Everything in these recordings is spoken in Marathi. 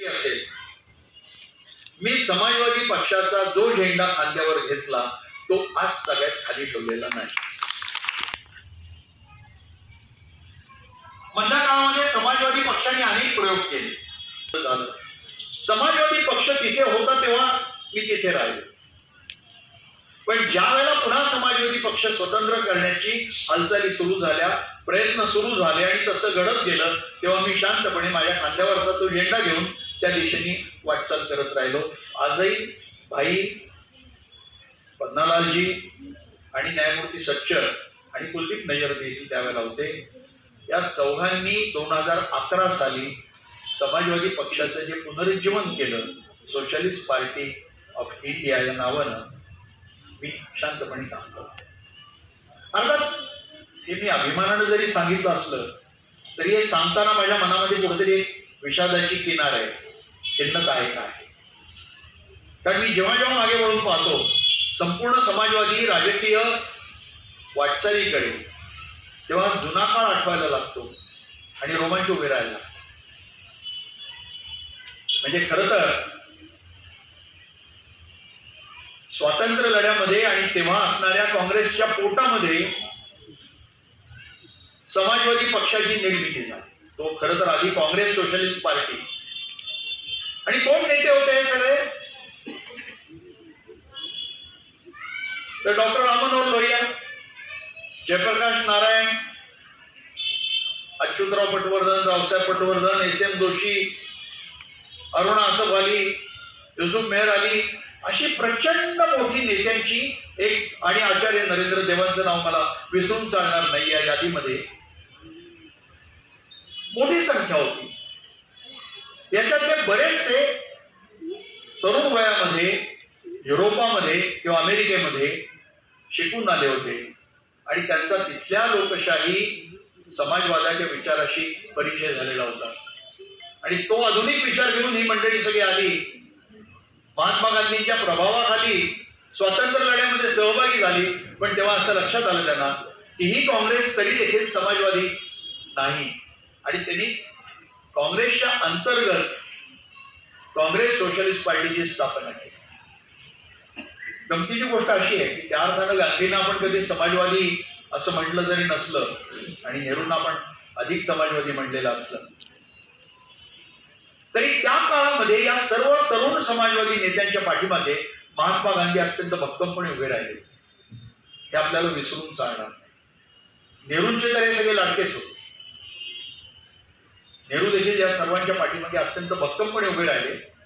असेल. मी समाजवादी पक्षाचा जो झेंडा खांद्यावर घेतला तो आज सगळ्यात खाली ठेवलेला नाही. मधल्या काळामध्ये समाजवादी पक्षाने अनेक प्रयोग केले. झालं. समाजवादी पक्ष तिथे होता तेव्हा मी तिथे राहिलो. पण ज्या वेळेला पुन्हा समाजवादी पक्ष स्वतंत्र करण्याची हालचाली सुरू झाल्या प्रयत्न सुरू झाले आणि तसं घडत गेलं तेव्हा मी शांतपणे माझ्या खांद्यावरचा तो झेंडा घेऊन त्या दिशेने वाटचाल करत राहिलो. आजही भाई पन्नालालजी आणि न्यायमूर्ती सच्चर आणि कुलदीप नजर देखील त्यावेळेला होते. या चौघांनी दोन हजार अकरा साली समाजवादी पक्षाचं जे पुनरुज्जीवन केलं सोशलिस्ट पार्टी ऑफ इंडिया या नावानं मी शांतपणे काम करतो. अर्थात हे मी अभिमानानं जरी सांगितलं असलं तरी हे सांगताना माझ्या मनामध्ये कुठेतरी विषादाची किनार आहे खिन्नता आहे काय कारण मी जेव्हा जेव्हा मागे वळून पाहतो संपूर्ण समाजवादी राजकीय वाटचालीकडे तेव्हा जुना काळ आठवायला लागतो आणि रोमांच उभे राहायला लागतो म्हणजे खरं तर स्वातंत्र्य लढ्यामध्ये आणि तेव्हा असणाऱ्या काँग्रेसच्या पोटामध्ये समाजवादी पक्षाची निर्मिती झाली. तो खरं तर आधी काँग्रेस सोशलिस्ट पार्टी. आणि कोण नेते होते हे सगळे? तर doctor Rammanohar Lohia Jayaprakash Narayan Achyutrao Patwardhan Raosaheb Patwardhan S M Joshi Aruna Asaf Ali Yusuf Meher Ali अशी प्रचंड मोठी नेत्यांची एक आणि आचार्य नरेंद्र देवांचं नाव मला विसरून चालणार नाही या यादीमध्ये. मोठी संख्या होती. याच्यातले बरेचसे तरुण वयामध्ये युरोपामध्ये किंवा अमेरिकेमध्ये शिकून आले होते. आणि त्यांचा तिथल्या लोकशाही समाजवादाच्या विचाराशी परिचय झालेला होता. आणि तो आधुनिक विचार घेऊन ही मंडळी सगळी आली. महात्मा गांधींच्या प्रभावाखाली स्वातंत्र्य लढ्यामध्ये सहभागी झाली. पण तेव्हा असं लक्षात आलं त्यांना की ही काँग्रेस तरी देखील समाजवादी नाही. आणि त्यांनी काँग्रेसच्या अंतर्गत काँग्रेस सोशलिस्ट पार्टीची स्थापना केली. गमतीची गोष्ट अशी आहे की त्या अर्थानं गांधींना आपण कधी समाजवादी असं म्हटलं जरी नसलं आणि नेहरूंना आपण अधिक समाजवादी म्हणलेलं असलं तरी त्या काळामध्ये या सर्व तरुण समाजवादी नेत्यांच्या पाठीमागे महात्मा गांधी अत्यंत भक्कमपणे उभे राहिले. हे आपल्याला विसरून चालणार नेहरूंचे तर हे सगळे लाटकेच होते. नेहरू देखील या सर्वांच्या पाठीमागे अत्यंत भक्कमपणे उभे राहिले.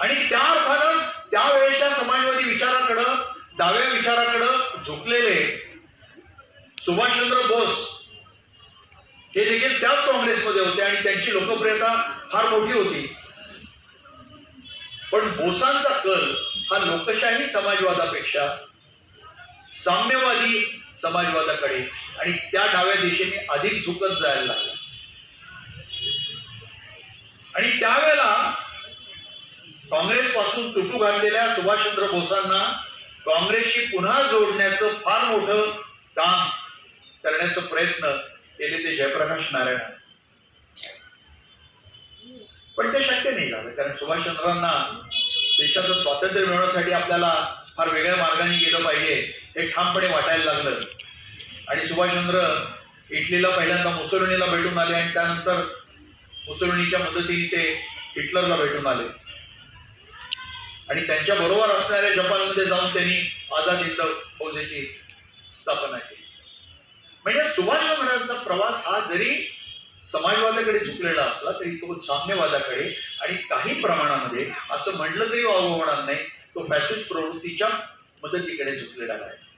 आणि त्या अर्थानच त्यावेळेच्या समाजवादी विचाराकडं डाव्या विचाराकडं झुकलेले सुभाषचंद्र बोस हे देखील त्याच काँग्रेसमध्ये होते आणि त्यांची लोकप्रियता फार मोठी होती. पण बोसांचा कल हा लोकशाही समाजवादापेक्षा साम्यवादी समाजवादाकडे आणि त्या डाव्या दिशेने अधिक झुकत जायला लागला. आणि त्यावेळेला काँग्रेस पासून तुटू घातलेल्या सुभाषचंद्र बोसांना काँग्रेसशी पुन्हा जोडण्याचं फार मोठं काम करण्याचा प्रयत्न केले ते जयप्रकाश नारायण पण ते शक्य नाही झालं कारण सुभाषचंद्रांना देशाचं स्वातंत्र्य मिळवण्यासाठी आपल्याला फार वेगळ्या मार्गाने गेलं पाहिजे हे ठामपणे वाटायला लागलं. आणि सुभाषचंद्र इटलीला पहिल्यांदा मुसोलिनीला भेटून आले आणि त्यानंतर मुसोलिनीच्या मदतीने ते हिटलरला भेटून आले. आणि त्यांच्या बरोबर असणाऱ्या जपानमध्ये जाऊन त्यांनी आझाद हिंद फौजेची स्थापना केली. म्हणजे सुभाषचंद्रांचा प्रवास हा जरी समाजवादाकडे झुकलेला असला तरी तो साम्यवादाकडे आणि काही प्रमाणामध्ये असं म्हटलं तरी वावं होणार नाही. तो फॅसिस्ट प्रवृत्तीच्या मदतीकडे झुकलेला आहे